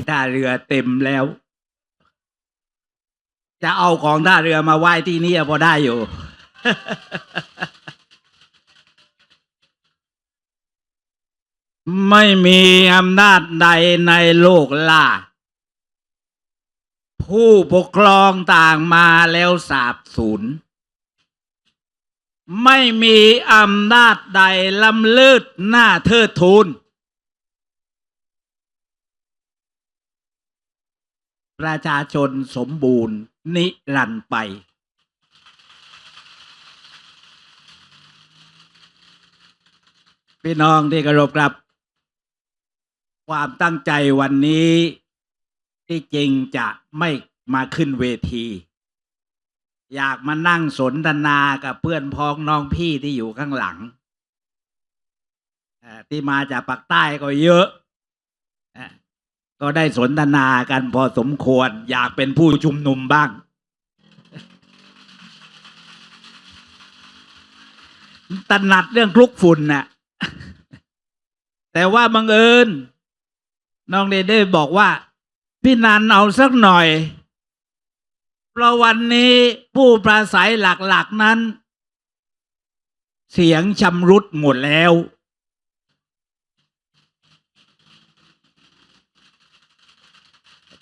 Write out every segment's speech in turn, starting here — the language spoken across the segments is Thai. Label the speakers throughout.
Speaker 1: ที่ท่าเรือเต็มแล้ว จะเอาของท่าเรือมาไหว้ที่นี่พอได้อยู่ ไม่มีอำนาจใดในโลกล่า ผู้ปกครองต่างมาแล้วสาบสูญไม่มีอำนาจใดล้ำเลิศหน้าเทิดทูน ประชาชนสมบูรณ์ นิรันดร์ไป พี่น้องที่เคารพครับความตั้งใจวันนี้ที่จริงจะไม่มาขึ้นเวที อยากมานั่งสนทนากับเพื่อนพ้องน้องพี่ที่อยู่ข้างหลังที่มาจากปากใต้ก็เยอะ ก็ได้สนทนากันพอสมควร อยากเป็นผู้ชุมนุมบ้าง ตันัดเรื่องคลุกฝุ่นน่ะ แต่ว่าบังเอิญน้องเดเด้บอกว่า พี่นันเอาสักหน่อย เพราะวันนี้ผู้ปราศัยหลักๆนั้น เสียงชำรุดหมดแล้ว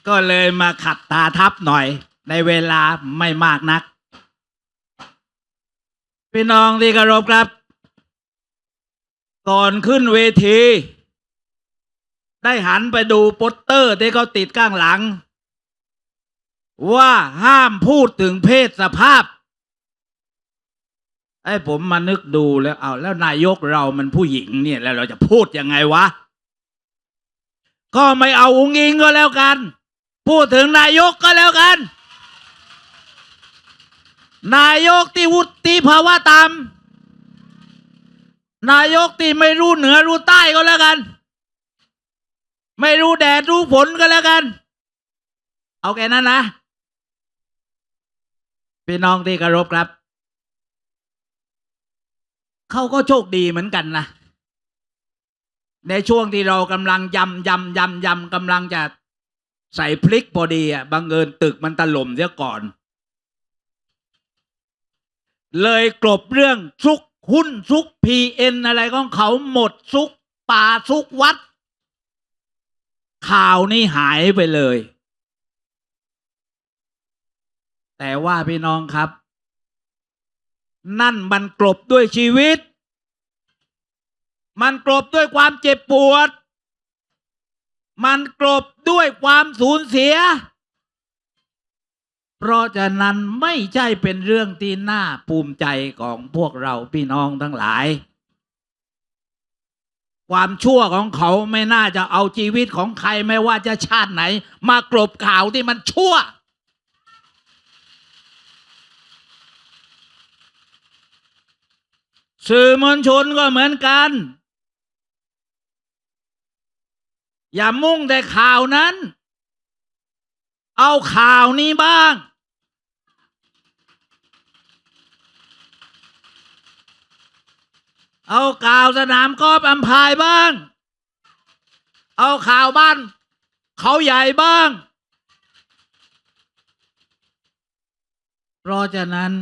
Speaker 1: ก็เลยมาขัดตาทับหน่อย ในเวลาไม่มากนัก พี่น้องที่เคารพครับ ก่อนขึ้นเวที ได้หันไปดูโปสเตอร์ที่เขาติดข้างหลัง ว่าห้ามพูดถึงเพศสภาพไอ้ผมมานึกดูแล้วเอาแล้วนายกเรามันผู้หญิงเนี่ยแล้วเราจะพูดยังไงวะ ก็ไม่เอาอุ้งอิงก็แล้วกัน พูดถึงนายกก็แล้วกัน นายกที่วุฒิภาวะต่ำนายกที่ไม่รู้เหนือรู้ใต้ก็แล้วกัน ไม่รู้แดดรู้ฝนก็แล้วกัน เอาแค่นั้นนะพี่น้องที่เคารพครับ เขาก็โชคดีเหมือนกันนะในช่วงที่เรากำลังยำยำยำยำกำลังจะ ใส่พลิกพอดีอะบังเอิญตึกมันถล่มเสียก่อน เลยกลบเรื่องซุกหุ้นซุกพีเอ็นอะไรของเขาหมดซุกป่าซุกวัด ข่าวนี่หายไปเลย แต่ว่าพี่น้องครับ นั่นมันกลบด้วยชีวิต มันกลบด้วยความเจ็บปวด มันกลบด้วยความสูญเสีย เพราะฉะนั้นไม่ใช่เป็นเรื่องที่น่าภูมิใจของพวกเราพี่น้องทั้งหลาย ความชั่วของเขาไม่น่าจะเอาชีวิตของใครไม่ว่าจะชาติไหน มากลบข่าวที่มันชั่วสื่อมวลชนก็เหมือนกัน อย่ามุ่งแต่ข่าวนั้น เอาข่าวนี้บ้าง เอาข่าวสนามกอล์ฟอัมพายบ้าง เอาข่าวบ้าน เขาใหญ่บ้าง เพราะฉะนั้น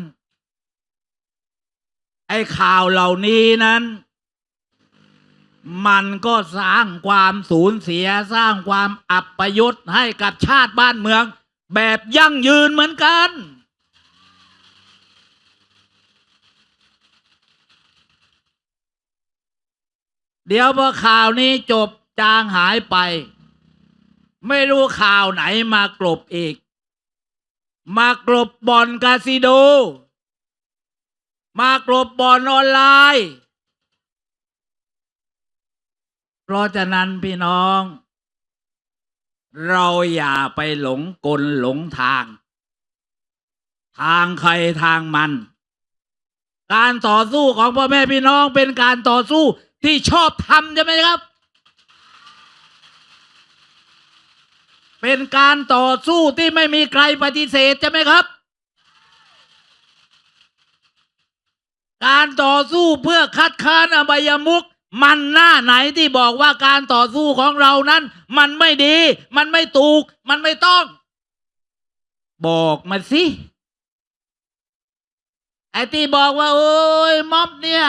Speaker 1: ไอ้ข่าวเหล่านี้นั้น มันก็สร้างความสูญเสียสร้างความอับประยุทธ์ให้กับชาติบ้านเมือง แบบยั่งยืนเหมือนกัน เดี๋ยวพอข่าวนี้จบจางหายไป ไม่รู้ข่าวไหนมากลบอีก มากลบบอนคาสิโด มากลบบอนออนไลน์ เพราะฉะนั้นพี่น้อง เราอย่าไปหลงกลหลงทาง ทางใครทางมัน การต่อสู้ของพ่อแม่พี่น้องเป็นการต่อสู้ที่ชอบทำใช่ไหมครับ เป็นการต่อสู้ที่ไม่มีใครปฏิเสธใช่ไหมครับ การต่อสู้เพื่อคัดค้านอบายมุก มันหน้าไหนที่บอกว่าการต่อสู้ของเรานั้น มันไม่ดี มันไม่ถูก มันไม่ต้อง บอกมาสิไอ้ที่บอกว่า โอ้ยม็อบเนี่ย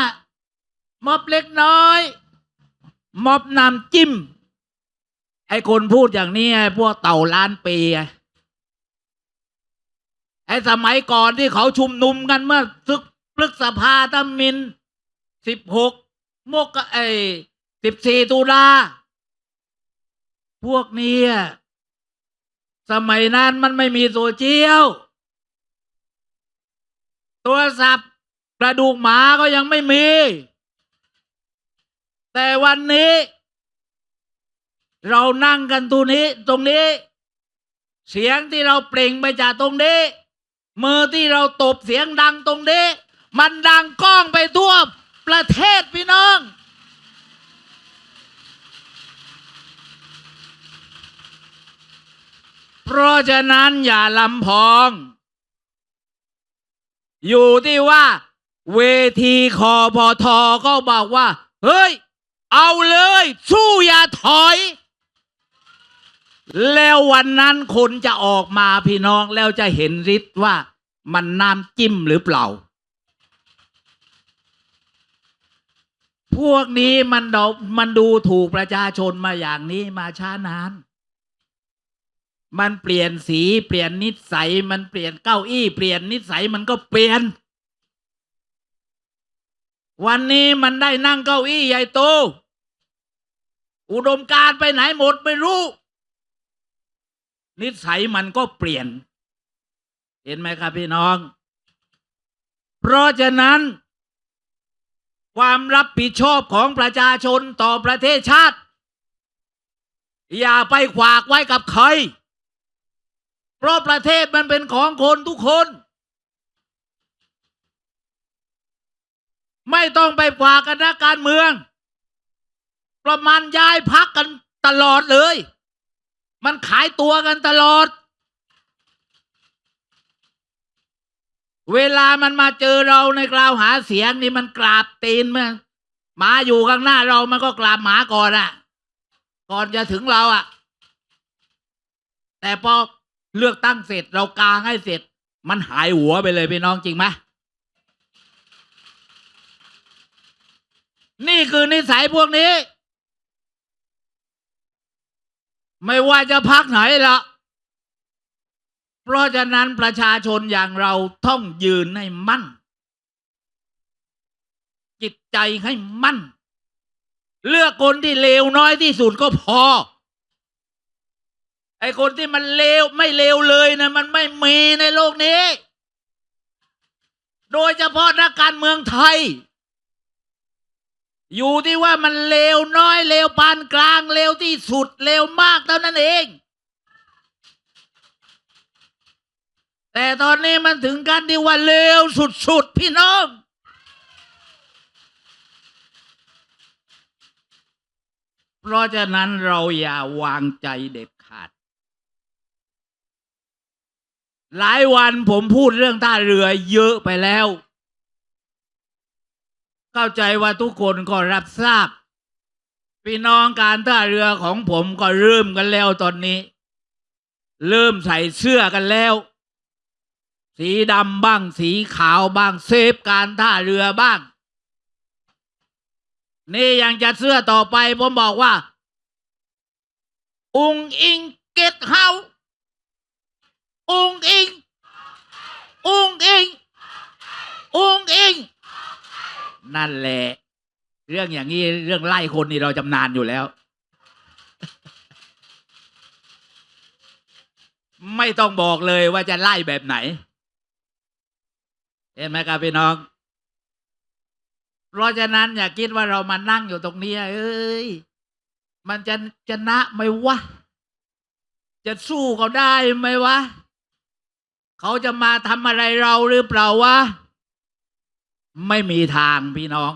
Speaker 1: ม็อบเล็กน้อย ม็อบนำจิ้ม ไอ้คนพูดอย่างนี้ไอ้พวกเต่าล้านปีไงไอ้สมัยก่อนที่เขาชุมนุมกันเมื่อซึกพฤษภาธมินสิบหก มกไอ้สิบสี่ตุลาพวกนี้สมัยนั้นมันไม่มีโซเชียลโทรศัพท์กระดูกหมาก็ยังไม่มี แต่วันนี้ เรานั่งกันตรงนี้ ตรงนี้ เสียงที่เราเปล่งไปจากตรงนี้มือที่เราตบเสียงดังตรงนี้ มันดังก้องไปทั่วประเทศพี่น้อง เพราะฉะนั้นอย่าลำพอง อยู่ที่ว่า เวทีคอพอทอก็บอกว่า เฮ้ย เอาเลย สู้อย่าถอย แล้ววันนั้นคนจะออกมาพี่น้องแล้วจะเห็นฤทธิ์ว่ามันน้ำจิ้มหรือเปล่า พวกนี้มันดมันดูถูกประชาชนมาอย่างนี้มาช้านาน มันเปลี่ยนสีเปลี่ยนนิสัย มันเปลี่ยนเก้าอี้เปลี่ยนนิสัยมันก็เปลี่ยน วันนี้มันได้นั่งเก้าอี้ใหญ่โต อุดมการไปไหนหมดไม่รู้ นิสัยมันก็เปลี่ยน เห็นไหมครับพี่น้อง เพราะฉะนั้น ความรับผิดชอบของประชาชนต่อประเทศชาติ อย่าไปขวากไว้กับใคร เพราะประเทศมันเป็นของคนทุกคน ไม่ต้องไปฝากกันนักการเมืองประมาณย้ายพักกันตลอดเลย มันขายตัวกันตลอด เวลามันมาเจอเราในกล่าวหาเสียงนี่มันกราบตีนมันหมาอยู่ข้างหน้าเรามันก็กราบหมาก่อนอะ่ะ ก่อนจะถึงเราอะ่ะ แต่พอ เลือกตั้งเสร็จเรากางให้เสร็จ มันหายหัวไปเลยพี่น้องจริงไหมนี่คือนิสัยพวกนี้ ไม่ว่าจะพักไหนละเพราะฉะนั้นประชาชนอย่างเราต้องยืนให้มั่น จิตใจให้มั่น เลือกคนที่เลวน้อยที่สุดก็พอ ไอ้คนที่มันเลวไม่เลวเลยนะมันไม่มีในโลกนี้ โดยเฉพาะนักการเมืองไทย อยู่ที่ว่ามันเลวน้อยเลวปานกลางเลวที่สุดเลวมากเท่านั้นเอง แต่ตอนนี้มันถึงกันที่ว่าเลวสุดๆพี่น้องเพราะฉะนั้นเราอย่าวางใจเด็ดขาด หลายวันผมพูดเรื่องท่าเรือเยอะไปแล้ว เข้าใจว่าทุกคนก็รับทราบ พี่น้องการท่าเรือของผมก็เริ่มกันแล้วตอนนี้ เริ่มใส่เสื้อกันแล้ว สีดำบ้างสีขาวบ้างเซฟการท่าเรือบ้าง นี่ยังจะเสื้อต่อไปผมบอกว่า อุงอิงเกตเฮา อุงอิงอุงอิงอุงอิงนั่นแหละ เรื่องอย่างนี้เรื่องไล่คนนี่เราจำนานอยู่แล้ว ไม่ต้องบอกเลยว่าจะไล่แบบไหน เห็นไหมครับพี่น้อง เพราะฉะนั้นอย่าคิดว่าเรามานั่งอยู่ตรงนี้ เอ้ย มันจะชนะไหมวะ จะสู้เขาได้ไหมวะ เขาจะมาทำอะไรเราหรือเปล่าวะไม่มีทางพี่น้อง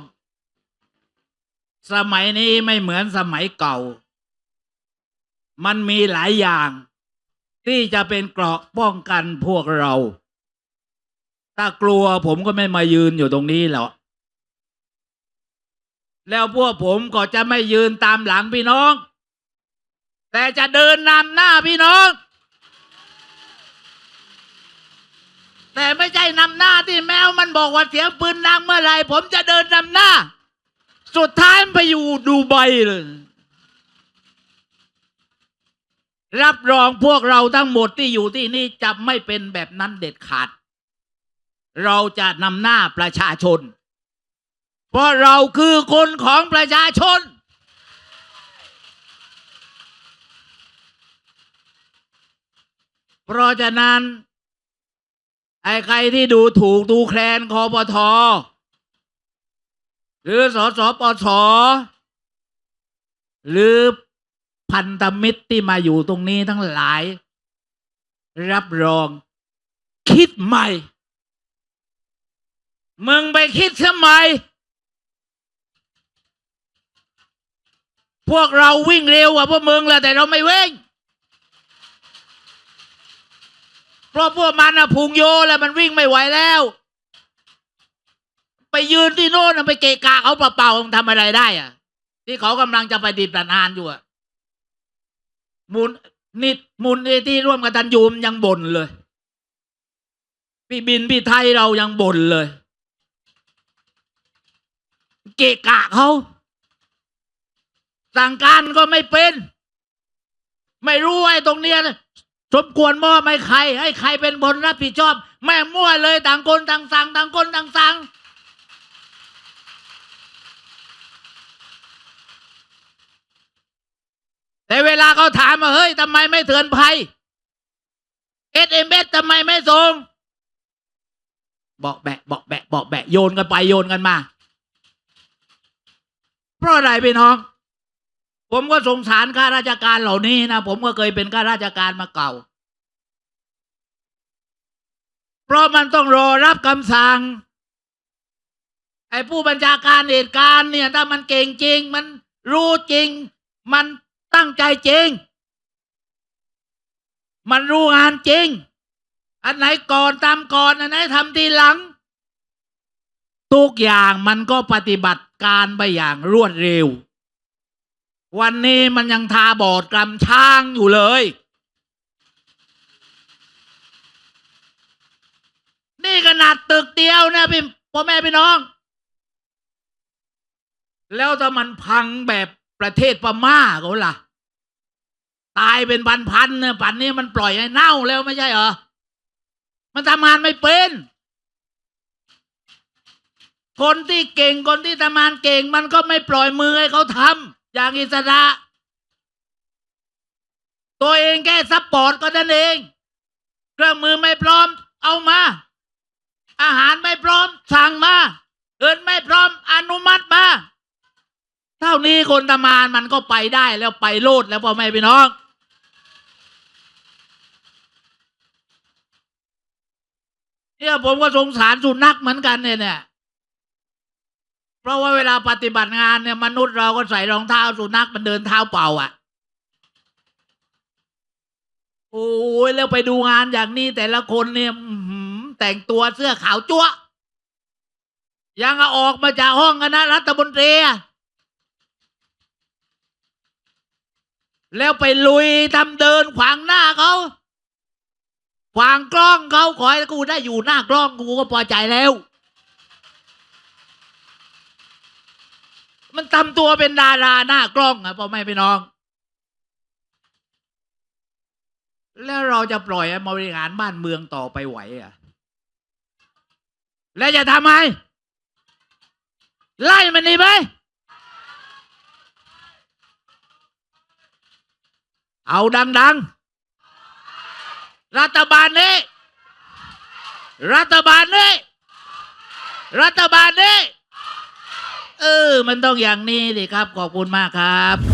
Speaker 1: สมัยนี้ไม่เหมือนสมัยเก่า มันมีหลายอย่าง ที่จะเป็นเกราะป้องกันพวกเรา ถ้ากลัวผมก็ไม่มายืนอยู่ตรงนี้หรอกแล้วพวกผมก็จะไม่ยืนตามหลังพี่น้อง แต่จะเดินนำหน้าพี่น้อง แต่ไม่ใช่นำหน้าที่แมวมันบอกว่าเสียงปืนดังเมื่อไหร่ผมจะเดินนำหน้า สุดท้ายไปอยู่ดูไบเลย รับรองพวกเราทั้งหมดที่อยู่ที่นี่จะไม่เป็นแบบนั้นเด็ดขาด เราจะนำหน้าประชาชน เพราะเราคือคนของประชาชนเพราะฉะนั้น ไอ้ใครที่ดูถูกดูแคลนคอปทอหรือสสปสหรือพันธมิตรที่มาอยู่ตรงนี้ทั้งหลาย รับรอง คิดใหม่ มึงไปคิดทำไมพวกเราวิ่งเร็วกว่าพวกมึงแหละแต่เราไม่วิ่ง เพราะพวกมันอะพุงโยแล้วมันวิ่งไม่ไหวแล้ว ไปยืนที่โน่นไปเกะกะเขาเปล่าๆมันทำอะไรได้อะที่เขากำลังจะไปดิบประนานอยู่อะมุนนิดมุนเอที่ร่วมกับตันยูมยังบ่นเลย พี่บินพี่ไทยเรายังบ่นเลย เกะกะเขาสั่งการก็ไม่เป็น ไม่รู้ไอ้ตรงเนี้ย สมควรมอบให้ใคร ให้ใครเป็นบนรับผิดชอบ แม่มั่วเลยต่างคนต่างสั่งต่างคนต่างสั่งแต่เวลาเขาถามว่าเฮ้ยทำไมไม่เตือนภัยเอสเอ็มเอสทำไมไม่ส่งบอกแบะบอกแบะบอกแบะโยนกันไปโยนกันมา เพราะอะไรพี่น้อง ผมก็สงสารข้าราชการเหล่านี้นะผมก็เคยเป็นข้าราชการมาเก่า เพราะมันต้องรอรับคำสั่งไอ้ผู้บัญชาการเหตุการณ์เนี่ย ถ้ามันเก่งจริง มันรู้จริง มันตั้งใจจริง มันรู้งานจริง อันไหนก่อนตามก่อนอันไหนทำทีหลัง ทุกอย่างมันก็ปฏิบัติการไปอย่างรวดเร็ว วันนี้มันยังทาบอดกรำช้างอยู่เลย นี่ขนาดตึกเดียวนะพี่พ่อแม่พี่น้อง แล้วถ้ามันพังแบบประเทศพม่าเขาล่ะ ตายเป็นพันๆเนี่ยปันนี้มันปล่อยให้เน่าแล้วไม่ใช่เหรอ มันทำงานไม่เป็น คนที่เก่งคนที่ทำงานเก่ง มันก็ไม่ปล่อยมือให้เขาทำ อย่างอิสระ ตัวเองแค่ซัพพอร์ตก็นั่นเอง เครื่องมือไม่พร้อม เอามา อาหารไม่พร้อม สั่งมาเงินไม่พร้อม อนุมัติมา เท่านี้คนทำงานมันก็ไปได้แล้วไปโลดแล้วพ่อแม่พี่น้องเนี่ยผมก็สงสารสุนัขเหมือนกันเนี่ยเนี่ย เพราะว่าเวลาปฏิบัติงานเนี่ยมนุษย์เราก็ใส่รองเท้าสุนัขมันเดินเท้าเปล่าอะ โอ้ยแล้วไปดูงานอย่างนี้แต่ละคนเนี่ยแต่งตัวเสื้อขาวจั๊วยังออกมาจากห้องคณะรัฐมนตรีแล้วไปลุยทำเดินขวางหน้าเขาขวางกล้องเขาขอให้กูได้อยู่หน้ากล้องกูก็พอใจแล้ว มันทำตัวเป็นดาราหน้ากล้องอะพ่อแม่พี่น้อง แล้วเราจะปล่อยมาบริหารบ้านเมืองต่อไปไหวอะแล้วจะทำไงไล่มันดีไหมเอาดัง ๆ รัฐบาลนี้ รัฐบาลนี้ รัฐบาลนี้ เออ มันต้องอย่างนี้สิครับ ขอบคุณมากครับ